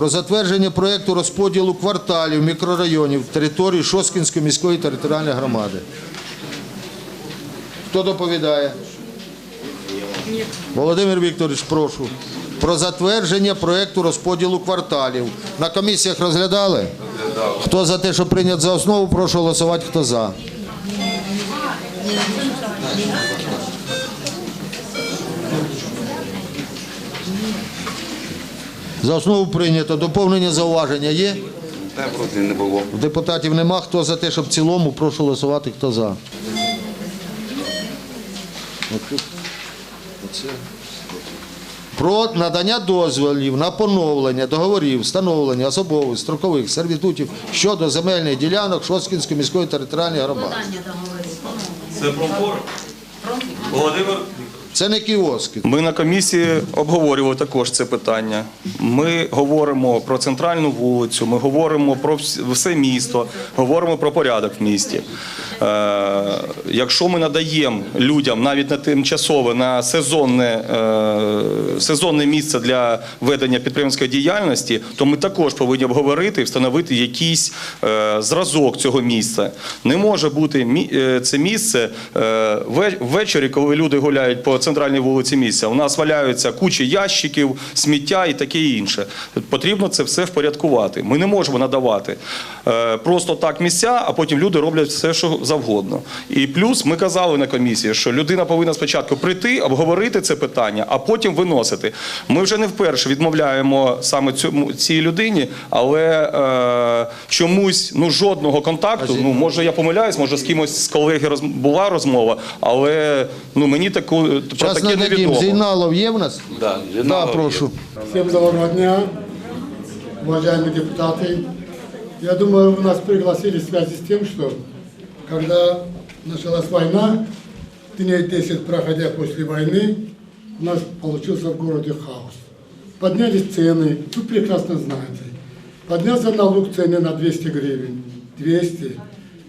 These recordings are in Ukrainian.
про затвердження проєкту розподілу кварталів мікрорайонів території Шоскінської міської територіальної громади. Хто доповідає? Володимир Вікторович, прошу. Про затвердження проєкту розподілу кварталів. На комісіях розглядали? Хто за те, що прийняти за основу, прошу голосувати, хто за. За основу прийнято. Доповнення зауваження є? Не було. Депутатів нема. Хто за те, щоб в цілому, прошу голосувати, хто за. Про надання дозволів на поновлення договорів, встановлення особових строкових сервітутів щодо земельних ділянок Шоскінської міської територіальної громади. Це прокурор. Володимир. Це не кіоски. Ми на комісії обговорювали також це питання. Ми говоримо про центральну вулицю, ми говоримо про все місто, говоримо про порядок в місті. Е, якщо ми надаємо людям навіть на тимчасове, на сезонне, е, сезонне місце для ведення підприємської діяльності, то ми також повинні обговорити і встановити якийсь е, зразок цього місця. Не може бути це місце ввечері, коли люди гуляють по центральній вулиці місця. У нас валяються кучі ящиків, сміття і таке інше. Потрібно це все впорядкувати. Ми не можемо надавати е, просто так місця, а потім люди роблять все, що завгодно. І плюс ми казали на комісії, що людина повинна спочатку прийти, обговорити це питання, а потім виносити. Ми вже не вперше відмовляємо саме цьому цій людині, але е, чомусь ну жодного контакту. Ну може я помиляюсь, може з кимось з колеги роз, була розмова, але ну мені таку Зараз таке нададим. Зейналов є в нас? Да, Да, прошу. Всем доброго дня, уважаемые депутаты. Я думаю, вы нас пригласили в связи с тем, что когда началась война, дней 10 проходя после войны, у нас получился в городе хаос. Поднялись цены, вы прекрасно знаете. Поднялся налог цены на 200 гривен, 200.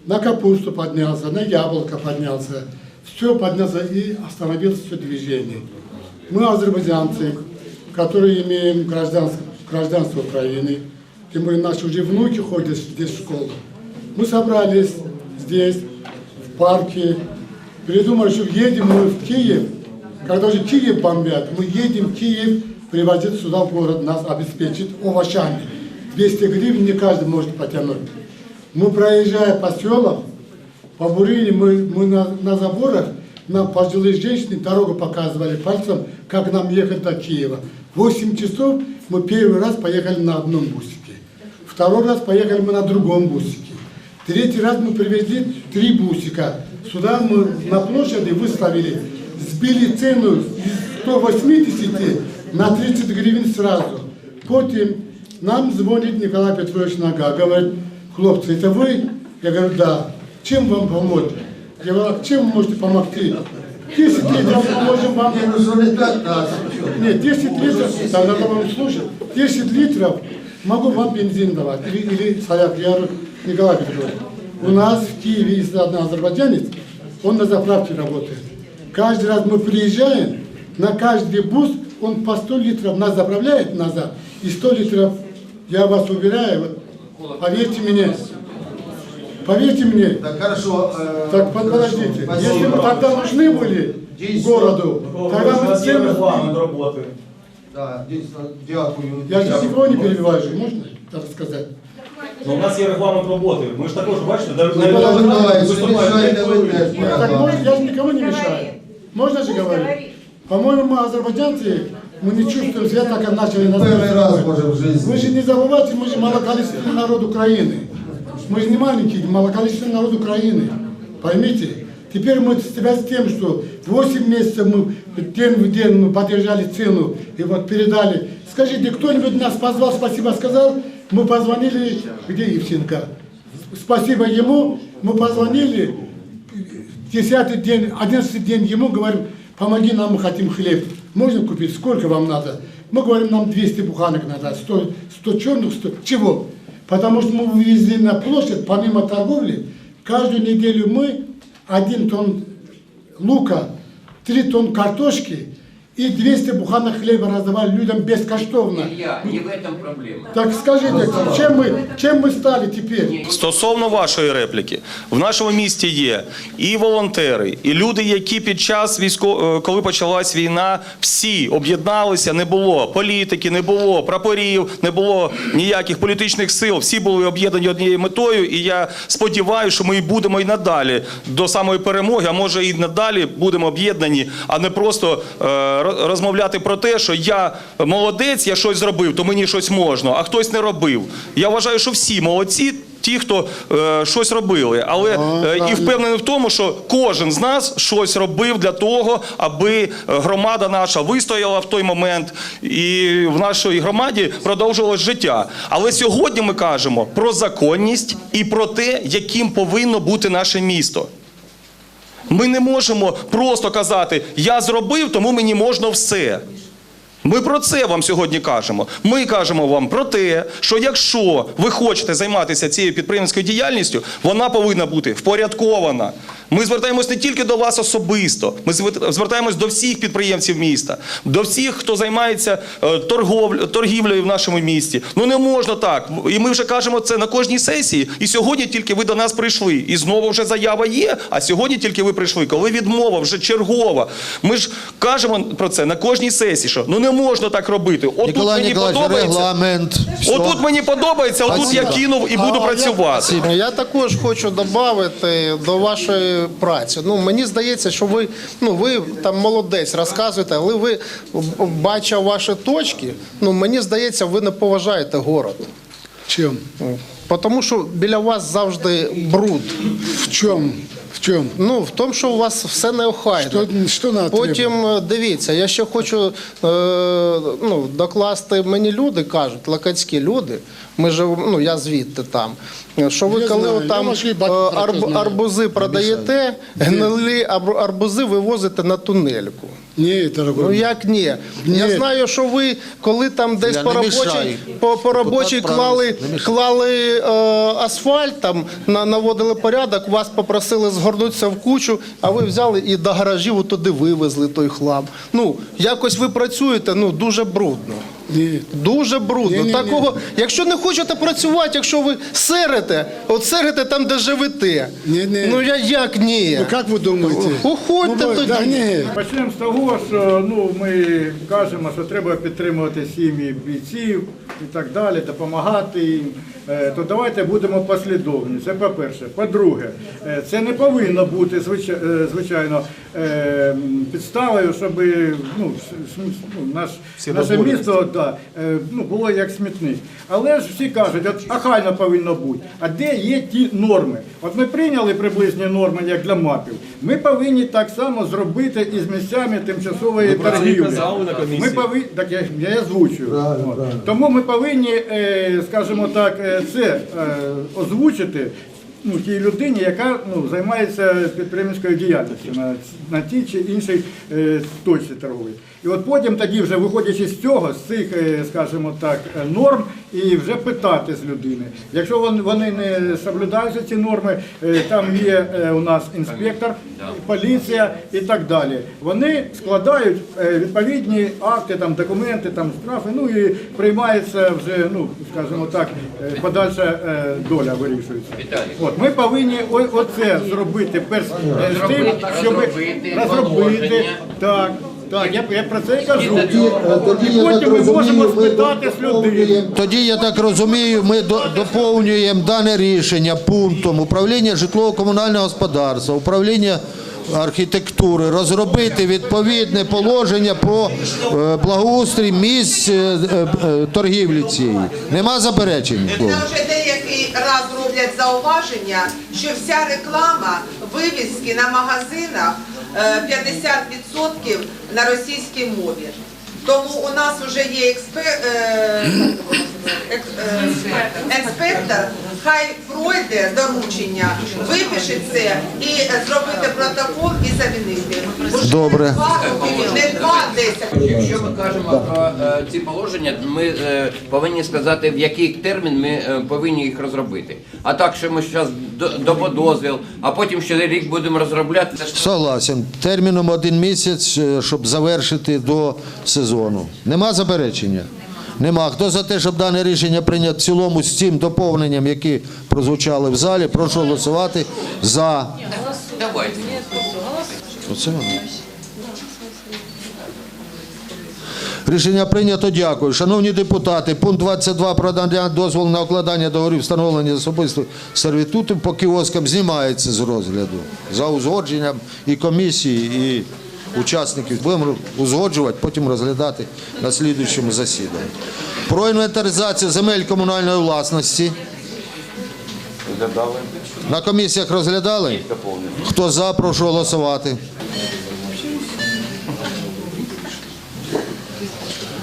На капусту поднялся, на яблоко поднялся. Все поднялся и остановилось все движение. Мы азербайджанцы, которые имеем гражданство, гражданство Украины, тем более наши уже внуки ходят здесь в школу. Мы собрались здесь, в парке, придумали, что едем мы в Киев, когда уже Киев бомбят, мы едем в Киев, привозить сюда в город, нас обеспечит овощами. 200 гривен не каждый может потянуть. Мы проезжая по по Бурине, мы, мы на, на заборах, нам пожилые женщины дорогу показывали пальцем, как нам ехать до Киева. 8 часов мы первый раз поехали на одном бусике. Второй раз поехали мы на другом бусике. Третий раз мы привезли три бусика. Сюда мы на площади выставили, сбили цену из 180 на 30 гривен сразу. Потом нам звонит Николай Петрович Нога, говорит, хлопцы, это вы? Я говорю, да. Чем вам помочь? Я говорю, а чем вы можете помогти? 10 литров мы можем вам... Нет, 10 литров, там надо вам слушать, 10 литров могу вам бензин давать, или, или соляк. Я говорю, Николай Петрович, у нас в Киеве есть один азербайджанец, он на заправке работает. Каждый раз мы приезжаем, на каждый бус он по 100 литров нас заправляет назад, и 100 литров, я вас уверяю, вот, поверьте мне, поверьте мне, Так, хорошо. так, под- подождите, если мы тогда нужны были городу, тогда мы цены сбили. роботи. Да, дійсно, дякую. Я же никого не перебиваю, же, можно так сказать? Ну, у нас є регламент роботи. Ми ж також бачите, навіть Микола навіть Миколаївич, виступаєте. не мішайте ви теж. Ну, так можно, я же никого не мешаю. Можно же говорить? По-моему, мы азербайджанцы, мы не чувствуем себя так, как начали нас Перший раз, называть. може, в житті. Вы же не забывайте, мы же малоколичественный народ Украины. Мы же не маленький, малоколичественный народ Украины. Поймите? Теперь мы себя с тем, что 8 месяцев мы день в день мы поддержали цену и вот передали. Скажите, кто-нибудь нас позвал, спасибо сказал? Мы позвонили, где Евсенко? Спасибо ему, мы позвонили, десятый день, одиннадцатый день ему говорим, помоги нам, мы хотим хлеб. Можно купить? Сколько вам надо? Мы говорим, нам 200 буханок надо, 100, 100 черных, 100... Чего? Потому что мы вывезли на площадь, помимо торговли, каждую неделю мы один тонн лука, три тонн картошки и 200 буханок хлеба раздавали людям бескоштовно. Илья, не в этом проблема. Так скажите, чем мы, чем мы стали теперь? Стосовно вашої репліки, в нашому місті є і волонтери, і люди, які під час військо, е, коли почалась війна, всі об'єдналися. Не було політики, не було прапорів, не було ніяких політичних сил. Всі були об'єднані однією метою. І я сподіваюся, що ми і будемо і надалі до самої перемоги. А може і надалі будемо об'єднані, а не просто е, ро- розмовляти про те, що я молодець, я щось зробив, то мені щось можна, а хтось не робив. Я вважаю, що всі молодці. Ті, хто е, щось робили, але е, і впевнений в тому, що кожен з нас щось робив для того, аби громада наша вистояла в той момент, і в нашій громаді продовжувалось життя. Але сьогодні ми кажемо про законність і про те, яким повинно бути наше місто. Ми не можемо просто казати Я зробив, тому мені можна все. Ми про це вам сьогодні кажемо. Ми кажемо вам про те, що якщо ви хочете займатися цією підприємською діяльністю, вона повинна бути впорядкована. Ми звертаємось не тільки до вас особисто, ми звер- звертаємось до всіх підприємців міста, до всіх, хто займається е, торгівлею в нашому місті. Ну не можна так. І ми вже кажемо це на кожній сесії. І сьогодні тільки ви до нас прийшли. І знову вже заява є. А сьогодні тільки ви прийшли. Коли відмова вже чергова. Ми ж кажемо про це на кожній сесії. Що ну не можна так робити. Отут Ніколай мені подобається. Отут мені подобається, отут я кинув і буду працювати. Я також хочу додати до вашої праці. Ну мені здається, що ви ну ви там молодець розказуєте, але ви бачив ваші точки. Ну мені здається, ви не поважаєте город. Чем? Тому що біля вас завжди бруд. В чем? В чем? Ну в тому, що у вас все неохайно. Що, що надо Потім е, дивіться, я ще хочу е, ну, докласти. Мені люди кажуть, лакацькі люди. Ми жив, ну я звідти там. Що ви Я коли знаю, я там ваші батьки е, про це арб, знаю. арбузи продаєте, гнилі арб- арбузи вивозите на тунельку. Не, дорогой. Ну як ні? Я знаю, що ви коли там десь Я по робочій по, по робочій клали, клали е, асфальт, там на, наводили порядок, вас попросили згорнутися в кучу, а ви взяли і до гаражів туди вивезли той хлам. Ну якось ви працюєте, ну дуже брудно. Ні. Дуже брудно. Ні-ні-ні. Такого, якщо не хочете працювати, якщо ви серите, от серите там, де живете. Ні-ні. Ну я як ні? Ну як ви думаєте? Уходьте ну, тоді. Да, ні. Почнемо з того, що ну, ми кажемо, що треба підтримувати сім'ї бійців і так далі, допомагати їм. Е, То давайте будемо послідовні. Це по-перше. По-друге, е, це не повинно бути е, звичайно підставою, щоб ну, ну, наш, наше місто да, ну, було як смітник. Але ж всі кажуть, от ахайно повинно бути. А де є ті норми? От ми прийняли приблизні норми як для мапів. Ми повинні так само зробити із місцями тимчасової торгівлі. Ми повинні, так я, я озвучую. От. Тому ми повинні, е, скажімо так, е, це е, озвучити. Ну, тій людині, яка ну, займається підприємницькою діяльністю на, на тій чи іншій е, точці торговій. І от потім тоді, вже виходячи з цього, з цих, е, скажімо так, е, норм, і вже питати з людини. Якщо вони не соблюдаються ці норми, е, там є у нас інспектор, поліція і так далі. Вони складають відповідні акти, там, документи, там, штрафи, ну і приймається вже, ну, скажімо так, подальша доля вирішується. От, ми повинні оце зробити перш е, з тим, щоб розробити розробити. Так, так, я, я про це і кажу. Тоді, І я так потім ми можемо розумію, ми спитати з людей. доповнюємо- Тоді я так розумію, ми до- доповнюємо дане рішення пунктом управління житлово-комунального господарства, управління архітектури, розробити відповідне положення про е, благоустрій місць е, е, торгівлі цієї. Нема заперечень? Це вже деякий раз роблять зауваження, що вся реклама, вивіски на магазинах е, 50% на російській мові. Тому у нас вже є експер, е, е, інспектор, хай пройде доручення, випише це і е, зробити протокол і замінити. Добре. Не два десять. Якщо ми кажемо про е, ці положення, ми е, повинні сказати, в який термін ми е, повинні їх розробити. А так, що ми зараз дозвіл, а потім ще рік будемо розробляти. Согласен. Терміном один місяць, е, щоб завершити до сезону. Нема заперечення? Нема. Хто за те, щоб дане рішення прийняти в цілому з цим доповненням, які прозвучали в залі, прошу голосувати за. Оце. Рішення прийнято. Дякую. Шановні депутати, пункт 22 про надання дозволу на укладання договорів встановлення особистих сервітутів по кіоскам знімається з розгляду за узгодженням і комісії, і учасників. Будемо узгоджувати, потім розглядати на слідуючому засіданні. Про інвентаризацію земель комунальної власності. На комісіях розглядали? Хто за, прошу голосувати.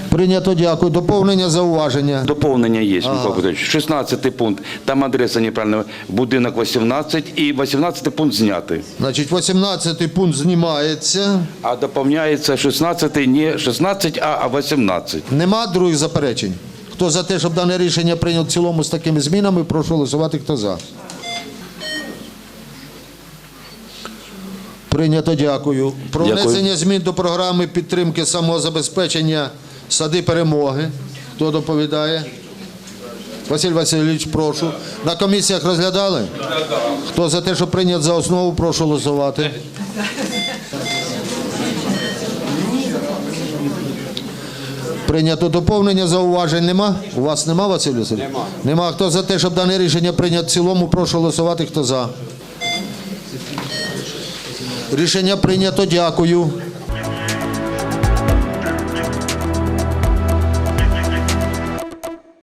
Прийнято, дякую. Доповнення зауваження. Доповнення є, Микола Петрович. 16 пункт, там адреса неправильна, будинок 18 і 18 пункт зняти. Значить, 18 пункт знімається. А доповняється 16, не 16, а 18. Нема других заперечень. Хто за те, щоб дане рішення прийняв в цілому з такими змінами, прошу голосувати. Хто за? Прийнято, дякую. Про Дякую. внесення змін до програми підтримки самозабезпечення сади перемоги. Хто доповідає? Василь Васильович, прошу. На комісіях розглядали? Хто за те, щоб прийняти за основу, прошу голосувати. Прийнято доповнення, зауважень нема? У вас нема, Василь Васильович? Нема. Нема. Хто за те, щоб дане рішення прийняти в цілому, прошу голосувати. Хто за? Рішення прийнято, дякую.